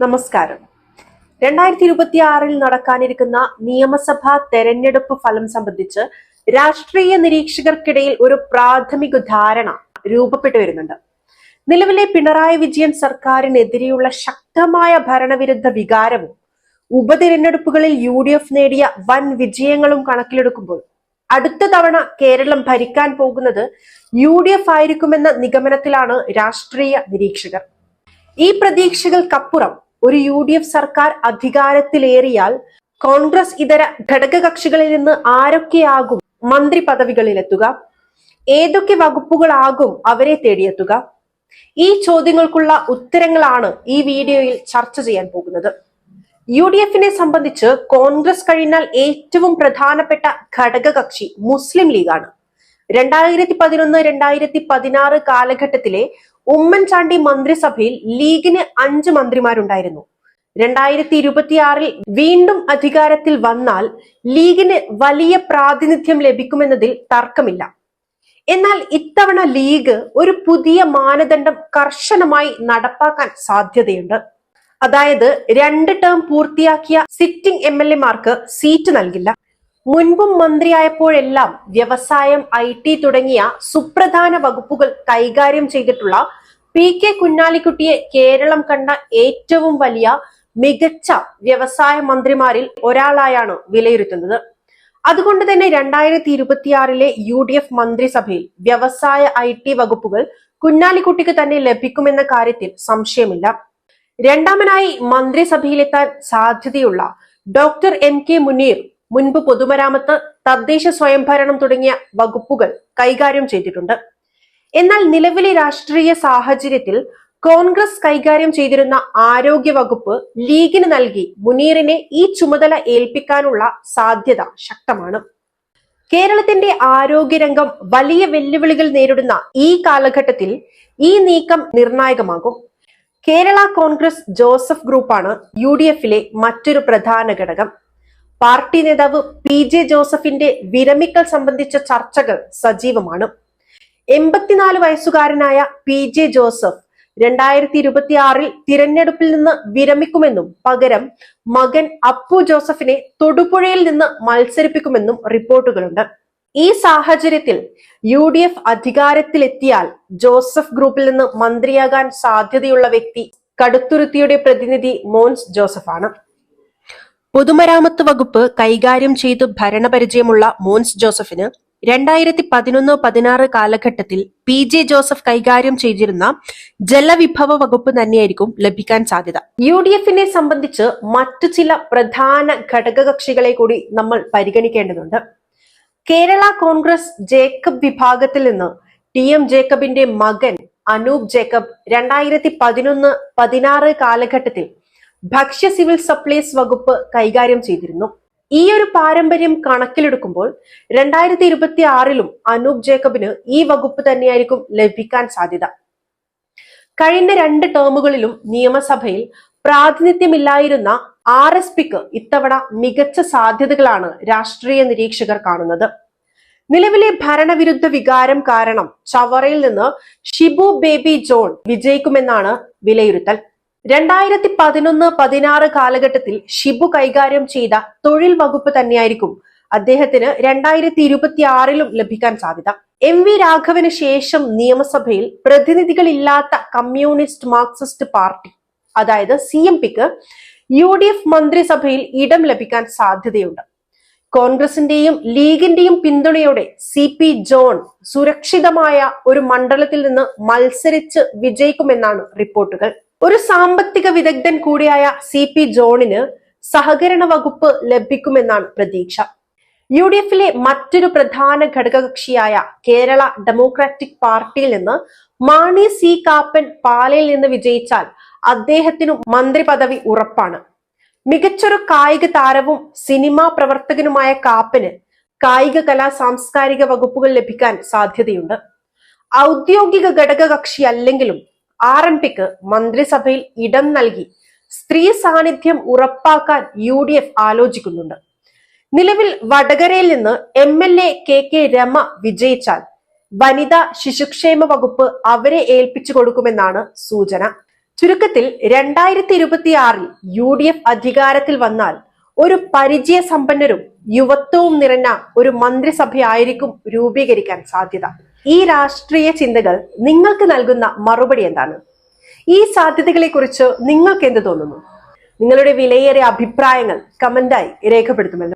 നമസ്കാരം. രണ്ടായിരത്തി ഇരുപത്തി ആറിൽ നടക്കാനിരിക്കുന്ന നിയമസഭാ തെരഞ്ഞെടുപ്പ് ഫലം സംബന്ധിച്ച് രാഷ്ട്രീയ നിരീക്ഷകർക്കിടയിൽ ഒരു പ്രാഥമിക ധാരണ രൂപപ്പെട്ടു വരുന്നുണ്ട്. നിലവിലെ പിണറായി വിജയൻ സർക്കാരിനെതിരെയുള്ള ശക്തമായ ഭരണവിരുദ്ധ വികാരവും ഉപതിരഞ്ഞെടുപ്പുകളിൽ യു ഡി എഫ് നേടിയ വൻ വിജയങ്ങളും കണക്കിലെടുക്കുമ്പോൾ അടുത്ത തവണ കേരളം ഭരിക്കാൻ പോകുന്നത് യു ഡി എഫ് ആയിരിക്കുമെന്ന നിഗമനത്തിലാണ് രാഷ്ട്രീയ നിരീക്ഷകർ. ഈ പ്രതീക്ഷകൾക്കപ്പുറം ഒരു യു ഡി എഫ് സർക്കാർ അധികാരത്തിലേറിയാൽ കോൺഗ്രസ് ഇതര ഘടകകക്ഷികളിൽ നിന്ന് ആരൊക്കെയാകും മന്ത്രി പദവികളിലെത്തുക? ഏതൊക്കെ വകുപ്പുകളാകും അവരെ തേടിയെത്തുക? ഈ ചോദ്യങ്ങൾക്കുള്ള ഉത്തരങ്ങളാണ് ഈ വീഡിയോയിൽ ചർച്ച ചെയ്യാൻ പോകുന്നത്. യു ഡി എഫിനെ സംബന്ധിച്ച് കോൺഗ്രസ് കഴിഞ്ഞാൽ ഏറ്റവും പ്രധാനപ്പെട്ട ഘടകകക്ഷി മുസ്ലിം ലീഗാണ്. രണ്ടായിരത്തി പതിനൊന്ന് രണ്ടായിരത്തി പതിനാറ് കാലഘട്ടത്തിലെ ഉമ്മൻചാണ്ടി മന്ത്രിസഭയിൽ ലീഗിന് അഞ്ച് മന്ത്രിമാരുണ്ടായിരുന്നു. രണ്ടായിരത്തി ഇരുപത്തിയാറിൽ വീണ്ടും അധികാരത്തിൽ വന്നാൽ ലീഗിന് വലിയ പ്രാതിനിധ്യം ലഭിക്കുമെന്നതിൽ തർക്കമില്ല. എന്നാൽ ഇത്തവണ ലീഗ് ഒരു പുതിയ മാനദണ്ഡം കർശനമായി നടപ്പാക്കാൻ സാധ്യതയുണ്ട്. അതായത് രണ്ട് ടേം പൂർത്തിയാക്കിയ സിറ്റിംഗ് എം എൽ എമാർക്ക് സീറ്റ് നൽകില്ല. മുൻപും മന്ത്രിയായപ്പോഴെല്ലാം വ്യവസായം ഐ ടി തുടങ്ങിയ സുപ്രധാന വകുപ്പുകൾ കൈകാര്യം ചെയ്തിട്ടുള്ള പി കെ കുഞ്ഞാലിക്കുട്ടിയെ കേരളം കണ്ട ഏറ്റവും വലിയ മികച്ച വ്യവസായ മന്ത്രിമാരിൽ ഒരാളായാണ് വിലയിരുത്തുന്നത്. അതുകൊണ്ട് തന്നെ രണ്ടായിരത്തി ഇരുപത്തിയാറിലെ യു ഡി എഫ് മന്ത്രിസഭയിൽ വ്യവസായ ഐ ടി വകുപ്പുകൾ കുഞ്ഞാലിക്കുട്ടിക്ക് തന്നെ ലഭിക്കുമെന്ന കാര്യത്തിൽ സംശയമില്ല. രണ്ടാമനായി മന്ത്രിസഭയിലെത്താൻ സാധ്യതയുള്ള ഡോക്ടർ എം കെ മുനീർ മുൻപ് പൊതുമരാമത്ത് തദ്ദേശ സ്വയംഭരണം തുടങ്ങിയ വകുപ്പുകൾ കൈകാര്യം ചെയ്തിട്ടുണ്ട്. എന്നാൽ നിലവിലെ രാഷ്ട്രീയ സാഹചര്യത്തിൽ കോൺഗ്രസ് കൈകാര്യം ചെയ്തിരുന്ന ആരോഗ്യ വകുപ്പ് ലീഗിന് നൽകി മുനീറിനെ ഈ ചുമതല ഏൽപ്പിക്കാനുള്ള സാധ്യത ശക്തമാണ്. കേരളത്തിന്റെ ആരോഗ്യരംഗം വലിയ വെല്ലുവിളികൾ നേരിടുന്ന ഈ കാലഘട്ടത്തിൽ ഈ നീക്കം നിർണായകമാകും. കേരള കോൺഗ്രസ് ജോസഫ് ഗ്രൂപ്പാണ് യു ഡി എഫിലെ മറ്റൊരു പ്രധാന ഘടകം. പാർട്ടി നേതാവ് പി ജെ ജോസഫിന്റെ വിരമിക്കൽ സംബന്ധിച്ച ചർച്ചകൾ സജീവമാണ്. എൺപത്തിനാല് വയസ്സുകാരനായ പി ജെ ജോസഫ് രണ്ടായിരത്തി ഇരുപത്തി ആറിൽ തിരഞ്ഞെടുപ്പിൽ നിന്ന് വിരമിക്കുമെന്നും പകരം മകൻ അപ്പു ജോസഫിനെ തൊടുപുഴയിൽ നിന്ന് മത്സരിപ്പിക്കുമെന്നും റിപ്പോർട്ടുകളുണ്ട്. ഈ സാഹചര്യത്തിൽ യു ഡി എഫ് അധികാരത്തിലെത്തിയാൽ ജോസഫ് ഗ്രൂപ്പിൽ നിന്ന് മന്ത്രിയാകാൻ സാധ്യതയുള്ള വ്യക്തി കടുത്തുരുത്തിയുടെ പ്രതിനിധി മോൻസ് ജോസഫാണ്. പൊതുമരാമത്ത് വകുപ്പ് കൈകാര്യം ചെയ്ത് ഭരണപരിചയമുള്ള മോൻസ് ജോസഫിന് രണ്ടായിരത്തി പതിനൊന്ന് പതിനാറ് കാലഘട്ടത്തിൽ പി ജെ ജോസഫ് കൈകാര്യം ചെയ്തിരുന്ന ജലവിഭവ വകുപ്പ് തന്നെയായിരിക്കും ലഭിക്കാൻ സാധ്യത. യു ഡി എഫിനെ സംബന്ധിച്ച് മറ്റു ചില പ്രധാന ഘടകകക്ഷികളെ കൂടി നമ്മൾ പരിഗണിക്കേണ്ടതുണ്ട്. കേരള കോൺഗ്രസ് ജേക്കബ് വിഭാഗത്തിൽ നിന്ന് ടി എം ജേക്കബിന്റെ മകൻ അനൂപ് ജേക്കബ് രണ്ടായിരത്തി പതിനൊന്ന് പതിനാറ് കാലഘട്ടത്തിൽ ഭക്ഷ്യ സിവിൽ സപ്ലൈസ് വകുപ്പ് കൈകാര്യം ചെയ്തിരുന്നു. ഈ ഒരു പാരമ്പര്യം കണക്കിലെടുക്കുമ്പോൾ രണ്ടായിരത്തി ഇരുപത്തി ആറിലും അനൂപ് ജേക്കബിന് ഈ വകുപ്പ് തന്നെയായിരിക്കും ലഭിക്കാൻ സാധ്യത. കഴിഞ്ഞ രണ്ട് ടേമുകളിലും നിയമസഭയിൽ പ്രാതിനിധ്യമില്ലായിരുന്ന ആർ എസ് പിക്ക് ഇത്തവണ മികച്ച സാധ്യതകളാണ് രാഷ്ട്രീയ നിരീക്ഷകർ കാണുന്നത്. നിലവിലെ ഭരണവിരുദ്ധ വികാരം കാരണം ചവറയിൽ നിന്ന് ഷിബു ബേബി ജോൺ വിജയിക്കുമെന്നാണ് വിലയിരുത്തൽ. രണ്ടായിരത്തി പതിനൊന്ന് പതിനാറ് കാലഘട്ടത്തിൽ ഷിബു കൈകാര്യം ചെയ്ത തൊഴിൽ വകുപ്പ് തന്നെയായിരിക്കും അദ്ദേഹത്തിന് രണ്ടായിരത്തി ഇരുപത്തി ആറിലും ലഭിക്കാൻ സാധ്യത. എം വി രാഘവന് ശേഷം നിയമസഭയിൽ പ്രതിനിധികളില്ലാത്ത കമ്മ്യൂണിസ്റ്റ് മാർക്സിസ്റ്റ് പാർട്ടി അതായത് സി എം പിക്ക് യു ഡി എഫ് മന്ത്രിസഭയിൽ ഇടം ലഭിക്കാൻ സാധ്യതയുണ്ട്. കോൺഗ്രസിന്റെയും ലീഗിന്റെയും പിന്തുണയോടെ സി പി ജോൺ സുരക്ഷിതമായ ഒരു മണ്ഡലത്തിൽ നിന്ന് മത്സരിച്ച് വിജയിക്കുമെന്നാണ് റിപ്പോർട്ടുകൾ. ഒരു സാമ്പത്തിക വിദഗ്ധൻ കൂടിയായ സി പി ജോണിന് സഹകരണ വകുപ്പ് ലഭിക്കുമെന്നാണ് പ്രതീക്ഷ. യു ഡി എഫിലെ മറ്റൊരു പ്രധാന ഘടകകക്ഷിയായ കേരള ഡെമോക്രാറ്റിക് പാർട്ടിയിൽ നിന്ന് മാണി സി കാപ്പൻ പാലയിൽ നിന്ന് വിജയിച്ചാൽ അദ്ദേഹത്തിനു മന്ത്രി പദവി ഉറപ്പാണ്. മികച്ചൊരു കായിക താരവും സിനിമാ പ്രവർത്തകനുമായ കാപ്പന് കായിക കലാ സാംസ്കാരിക വകുപ്പുകൾ ലഭിക്കാൻ സാധ്യതയുണ്ട്. ഔദ്യോഗിക ഘടകകക്ഷി അല്ലെങ്കിലും ആർ എം പിക്ക് മന്ത്രിസഭയിൽ ഇടം നൽകി സ്ത്രീ സാന്നിധ്യം ഉറപ്പാക്കാൻ യു ഡി എഫ് ആലോചിക്കുന്നുണ്ട്. നിലവിൽ വടകരയിൽ നിന്ന് M L A K K Rema വിജയിച്ചാൽ വനിതാ ശിശുക്ഷേമ വകുപ്പ് അവരെ ഏൽപ്പിച്ചു കൊടുക്കുമെന്നാണ് സൂചന. ചുരുക്കത്തിൽ രണ്ടായിരത്തി ഇരുപത്തി ആറിൽ യു ഡി എഫ് അധികാരത്തിൽ വന്നാൽ ഒരു പരിചയ സമ്പന്നരും യുവത്വവും നിറഞ്ഞ ഒരു മന്ത്രിസഭയായിരിക്കും രൂപീകരിക്കാൻ സാധ്യത. ഈ രാഷ്ട്രീയ ചിന്തകൾ നിങ്ങൾക്ക് നൽകുന്ന മറുപടി എന്താണ്? ഈ സാധ്യതകളെ കുറിച്ച് നിങ്ങൾക്ക് എന്ത് തോന്നുന്നു? നിങ്ങളുടെ വിലയേറിയ അഭിപ്രായങ്ങൾ കമന്റായി രേഖപ്പെടുത്തുമല്ലോ.